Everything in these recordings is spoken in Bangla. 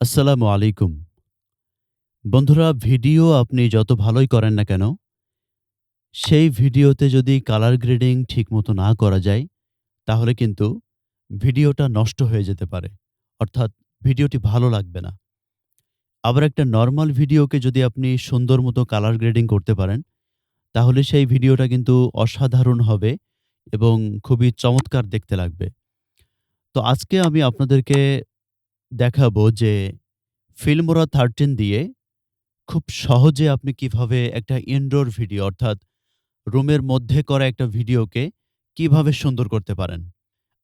আসসালামু আলাইকুম। বন্ধুরা ভিডিও আপনি যত ভালোই করেন না কেন, সেই ভিডিওতে যদি কালার গ্রেডিং ঠিকমতো না করা যায়, তাহলে কিন্তু ভিডিওটা নষ্ট হয়ে যেতে পারে। অর্থাৎ ভিডিওটি ভালো লাগবে না। আবার একটা নর্মাল ভিডিওকে যদি আপনি সুন্দর মতো কালার গ্রেডিং করতে পারেন, তাহলে সেই ভিডিওটা কিন্তু অসাধারণ হবে এবং খুবই চমৎকার দেখতে লাগবে। তো আজকে আমি আপনাদেরকে দেখাবো যে ফিল্মোরা 13 দিয়ে খুব সহজে আপনি কীভাবে একটা ইনডোর ভিডিও অর্থাৎ রুমের মধ্যে করা একটা ভিডিওকে কীভাবে সুন্দর করতে পারেন।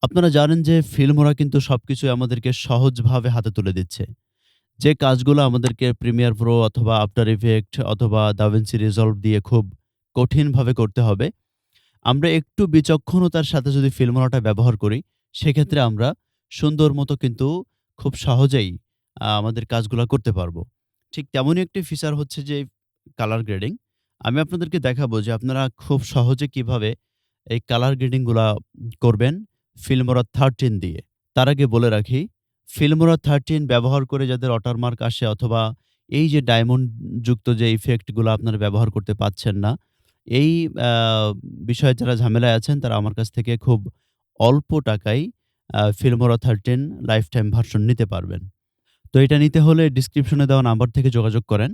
আপনারা জানেন যে ফিল্মোরা কিন্তু সবকিছুই আমাদেরকে সহজভাবে হাতে তুলে দিচ্ছে। যে কাজগুলো আমাদেরকে প্রিমিয়ার প্রো অথবা আফটার ইফেক্ট অথবা দাভিন্সি রিজলভ দিয়ে খুব কঠিনভাবে করতে হবে। আমরা একটু বিচক্ষণতার সাথে যদি ফিল্মোরাটা ব্যবহার করি, সেক্ষেত্রে আমরা সুন্দর মতো কিন্তু খুব সহজেই আমাদের কাজগুলা করতে পারব। ঠিক তেমনই একটি ফিচার হচ্ছে যে কালার গ্রেডিং। আমি আপনাদেরকে দেখাবো যে আপনারা খুব সহজে কীভাবে এই কালার গ্রেডিংগুলা করবেন ফিল্মোরা 13 দিয়ে। তার আগে বলে রাখি, ফিল্মোরা 13 ব্যবহার করে যাদের ওয়াটারমার্ক আসে অথবা এই যে ডায়মন্ড যুক্ত যে ইফেক্টগুলা আপনারা ব্যবহার করতে পাচ্ছেন না, এই বিষয়ে যারা ঝামেলায় আছেন তারা আমার কাছ থেকে খুব অল্প টাকায় আ থার্টিন 13 লাইফটাইম ভার্সন নিতে পারবেন। তো এটা নিতে হলে ডিসক্রিপশনে দেওয়া নাম্বার থেকে যোগাযোগ করেন।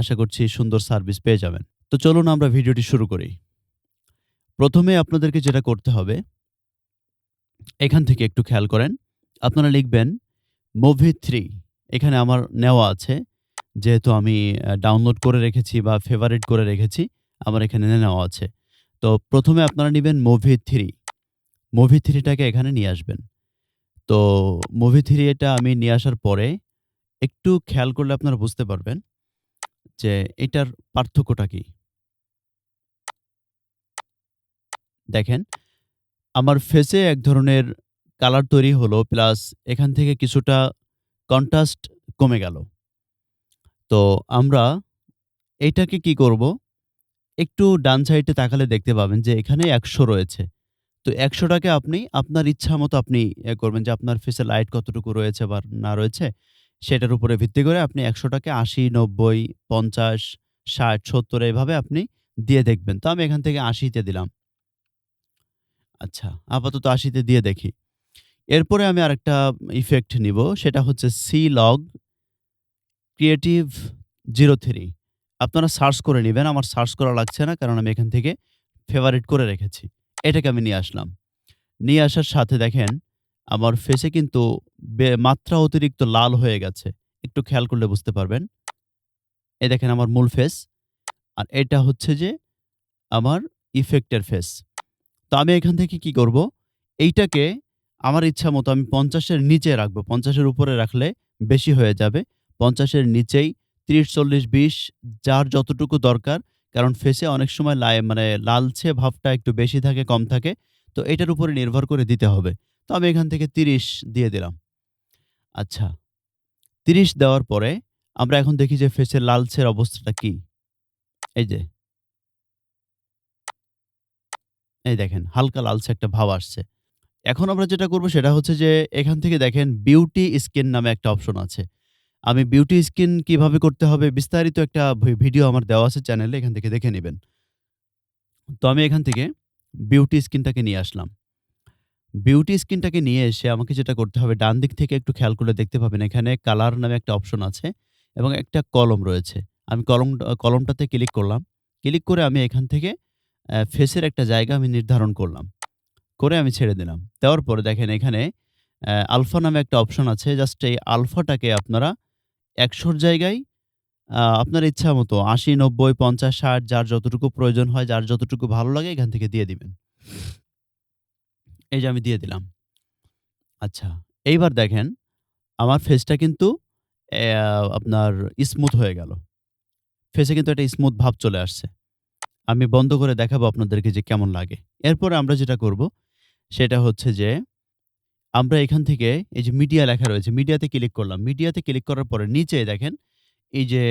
আশা করছি সুন্দর সার্ভিস পেয়ে যাবেন। তো চলুন আমরা ভিডিওটি শুরু করি। প্রথমে আপনাদেরকে যেটা করতে হবে এখান থেকে একটু খেয়াল করেন। আপনারা লিখবেন মুভি থ্রি এখানে আমার নেওয়া আছে। যেহেতু আমি ডাউনলোড করে রেখেছি বা ফেভারিট করে রেখেছি, আমার এখানে নেওয়া আছে। তো প্রথমে আপনারা নিবেন মুভি 3 মুভি থ্রিটাকে এখানে নিয়ে আসবেন। তো মুভি থ্রি এটা আমি নিয়ে আসার পরে একটু খেয়াল করলে আপনারা বুঝতে পারবেন যে এটার পার্থক্যটা কি? দেখেন, আমার ফেসে এক ধরনের কালার তৈরি হলো প্লাস এখান থেকে কিছুটা কন্ট্রাস্ট কমে গেল। তো আমরা এটাকে কি করব? একটু ডান সাইডে তাকালে দেখতে পাবেন যে এখানে ১০০ রয়েছে। তো ১০০ টাকে আপনি আপনার ইচ্ছা মতো আপনি এ করবেন যে আপনার ফেসে লাইট কতটুকু রয়েছে বা না রয়েছে, সেটার উপরে ভিত্তি করে আপনি ১০০ টাকে ৮০, ৯০, ৫০, ৬০, ৭০ এভাবে আপনি দিয়ে দেখবেন। তো আমি এখান থেকে ৮০ তে দিলাম। আচ্ছা, আপাতত ৮০ তে দিয়ে দেখি। এরপরে আমি আরেকটা ইফেক্ট নিব। সেটা হচ্ছে সি-লগ ক্রিয়েটিভ 03 আপনারা সার্চ করে নিবেন। আমার সার্চ করা লাগছে না। কারণ আমি এখান থেকে ফেভারিট করে রেখেছি। এটাকে আমি নিয়ে আসলাম। নিয়ে আসার সাথে দেখেন আমার ফেসে কিন্তু মাত্রা অতিরিক্ত লাল হয়ে গেছে। একটু খেয়াল করলে বুঝতে পারবেন। এই দেখেন আমার মূল ফেস। আর এটা হচ্ছে যে আমার ইফেক্টের ফেস। তো আমি এখান থেকে কি করব? এইটাকে আমার ইচ্ছামতো আমি পঞ্চাশের নিচে রাখব। পঞ্চাশের উপরে রাখলে বেশি হয়ে যাবে। পঞ্চাশের নিচেই ৩০, ৪০, ২০ যার যতটুকু দরকার। কারণ ফেসে অনেক সময় লাই মানে লালচে ভাবটা একটু বেশি থাকে, কম থাকে। তো এটার উপরে নির্ভর করে দিতে হবে। তো আমি এখান থেকে ৩০ দিয়ে দিলাম। আচ্ছা, ৩০ দেওয়ার পরে আমরা এখন দেখি যে ফেসের লালচের অবস্থাটা কি? এই যে। এই দেখেন হালকা লালচে একটা ভাব আসছে। এখন আমরা যেটা করব সেটা হচ্ছে যে এখান থেকে দেখেন বিউটি স্কিন নামে একটা অপশন আছে। আমি বিউটি স্কিন কীভাবে করতে হবে বিস্তারিত একটা ভিডিও আমার দেওয়া আছে চ্যানেলে এখান থেকে দেখে নেবেন তো আমি এখান থেকে বিউটি স্কিনটাকে নিয়ে আসলাম। বিউটি স্কিনটাকে নিয়ে এসে আমাকে যেটা করতে হবে, ডান দিক থেকে একটু খেয়াল করে দেখতে পাবেন, এখানে কালার নামে একটা অপশন আছে এবং একটা কলম রয়েছে। আমি কলম, কলমটাতে ক্লিক করলাম। ক্লিক করে আমি এখান থেকে ফেসের একটা জায়গা আমি নির্ধারণ করলাম। করে আমি ছেড়ে দিলাম। দেওয়ার পরে দেখেন এখানে আলফা নামে একটা অপশন আছে। জাস্ট এই আলফাটাকে আপনারা ১০০ র জায়গায় আপনার ইচ্ছামতো ৮০, ৯০, ৫০, ৬০ যার যতটুকু প্রয়োজন হয়, যার যতটুকু ভালো লাগে এখান থেকে দিয়ে দিবেন। এই যে আমি দিয়ে দিলাম। আচ্ছা, এইবার দেখেন আমার ফেসটা কিন্তু আপনার স্মুথ হয়ে গেল। ফেসে কিন্তু একটা স্মুথ ভাব চলে আসছে। আমি বন্ধ করে দেখাবো আপনাদেরকে যে কেমন লাগে। এরপরে আমরা যেটা করব সেটা হচ্ছে যে আমরা এখান থেকে এই যে মিডিয়া লেখা রয়েছে, মিডিয়াতে ক্লিক করলাম। মিডিয়াতে ক্লিক করার পরে নিচে দেখেন এই যে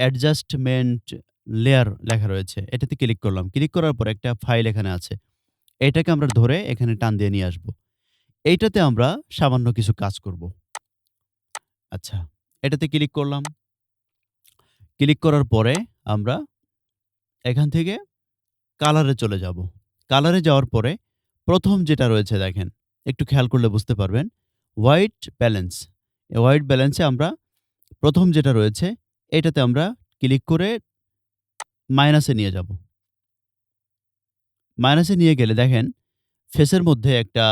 অ্যাডজাস্টমেন্ট লেয়ার লেখা রয়েছে। এটাতে ক্লিক করলাম। ক্লিক করার পরে একটা ফাইল এখানে আছে। এটাকে আমরা ধরে এখানে টান দিয়ে নিয়ে আসব। এইটাতে আমরা সামান্য কিছু কাজ করব। আচ্ছা, এটাতে ক্লিক করলাম। ক্লিক করার পরে আমরা এখান থেকে কালারে চলে যাব। কালারে যাওয়ার পরে প্রথম যেটা রয়েছে দেখেন, একটু খেয়াল করলে বুঝতে পারবেন। White balance. হোয়াইট ব্যালেন্সে আমরা প্রথম যেটা রয়েছে এটাতে আমরা ক্লিক করে মাইনাসে নিয়ে যাব। মাইনাসে নিয়ে গেলে দেখেন ফেসের মধ্যে একটা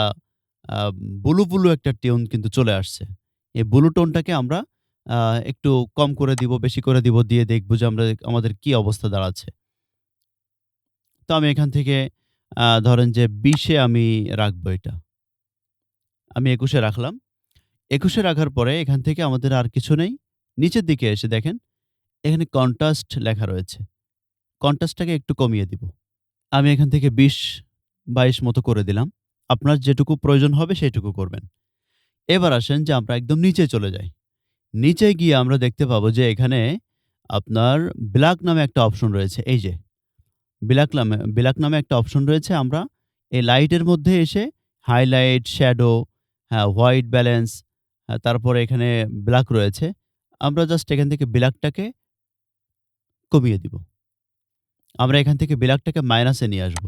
ব্লু, ব্লু একটা টিউন কিন্তু চলে আসছে। এই ব্লু টোনটাকে আমরা একটু কম করে দিব, বেশি করে দিব, দিয়ে দেখব যে আমরা আমাদের কি অবস্থা দাঁড়াচ্ছে। তো আমি এখান থেকে ধরেন যে ২০ এ আমি রাখব এটা। আমি একুশে রাখলাম। একুশে রাখার পরে এখান থেকে আমাদের আর কিছু নেই। নিচের দিকে এসে দেখেন এখানে কন্ট্রাস্ট লেখা রয়েছে। কন্ট্রাস্টটাকে একটু কমিয়ে দিব। আমি এখান থেকে বিশ বাইশ মতো করে দিলাম। আপনার যেটুকু প্রয়োজন হবে সেটুকু করবেন। এবার আসেন যে আমরা একদম নিচে চলে যাই। নিচে গিয়ে আমরা দেখতে পাবো যে এখানে আপনার ব্ল্যাক নামে একটা অপশন রয়েছে। এই যে ব্ল্যাক নামে ব্ল্যাক নামে একটা অপশন রয়েছে। আমরা এই লাইটের মধ্যে এসে হাইলাইট, শ্যাডো, হ্যাঁ, হোয়াইট ব্যালেন্স, তারপরে এখানে ব্ল্যাক রয়েছে। আমরা জাস্ট এখান থেকে ব্ল্যাকটাকে কমিয়ে দিব। আমরা এখান থেকে ব্ল্যাকটাকে মাইনাসে নিয়ে আসব।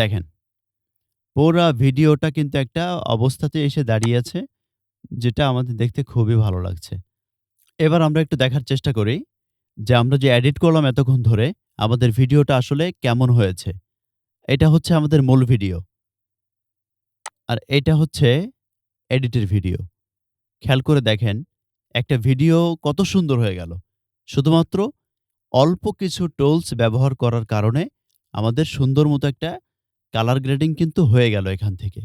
দেখেন। পুরা ভিডিওটা কিন্তু একটা অবস্থাতে এসে দাঁড়িয়ে আছে, যেটা আমাদের দেখতে খুবই ভালো লাগছে। এবার আমরা একটু দেখার চেষ্টা করি যে আমরা যে এডিট করলাম এতক্ষণ ধরে আমাদের ভিডিওটা আসলে কেমন হয়েছে। এটা হচ্ছে আমাদের মূল ভিডিও। আর এটা হচ্ছে এডিটের ভিডিও। খেয়াল করে দেখেন, একটা ভিডিও কত সুন্দর হয়ে গেল। শুধুমাত্র অল্প কিছু টুলস ব্যবহার করার কারণে আমাদের সুন্দর মতো একটা কালার গ্রেডিং কিন্তু হয়ে গেল এখান থেকে।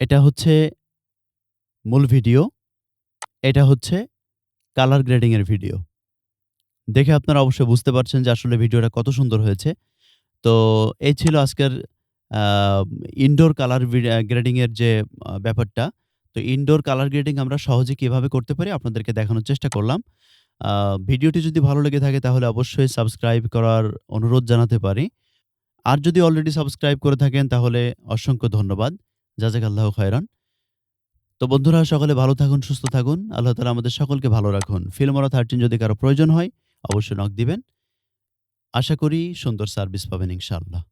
এটা হচ্ছে মূল ভিডিও। এটা হচ্ছে কালার গ্রেডিংয়ের ভিডিও। দেখে আপনারা অবশ্যই বুঝতে পারছেন যে আসলে ভিডিওটা কত সুন্দর হয়েছে। তো এই ছিল আজকের ইনডোর কালার গ্রেডিংয়ের যে ব্যাপারটা। তো ইনডোর কালার গ্রেডিং আমরা সহজে কীভাবে করতে পারি আপনাদেরকে দেখানোর চেষ্টা করলাম। ভিডিওটি যদি ভালো লেগে থাকে তাহলে অবশ্যই সাবস্ক্রাইব করার অনুরোধ জানাতে পারি। আর যদি অলরেডি সাবস্ক্রাইব করে থাকেন তাহলে অসংখ্য ধন্যবাদ। জাযাকাল্লাহু খায়রান। তো বন্ধুরা সকলে ভালো থাকুন, সুস্থ থাকুন। আল্লাহ তাআলা আমাদের সকলকে ভালো রাখুন। ফিল্মোরা 13 যদি কারও প্রয়োজন হয় অবশ্যই নক দিবেন। আশা করি সুন্দর সার্ভিস পাবেন ইনশাআল্লাহ।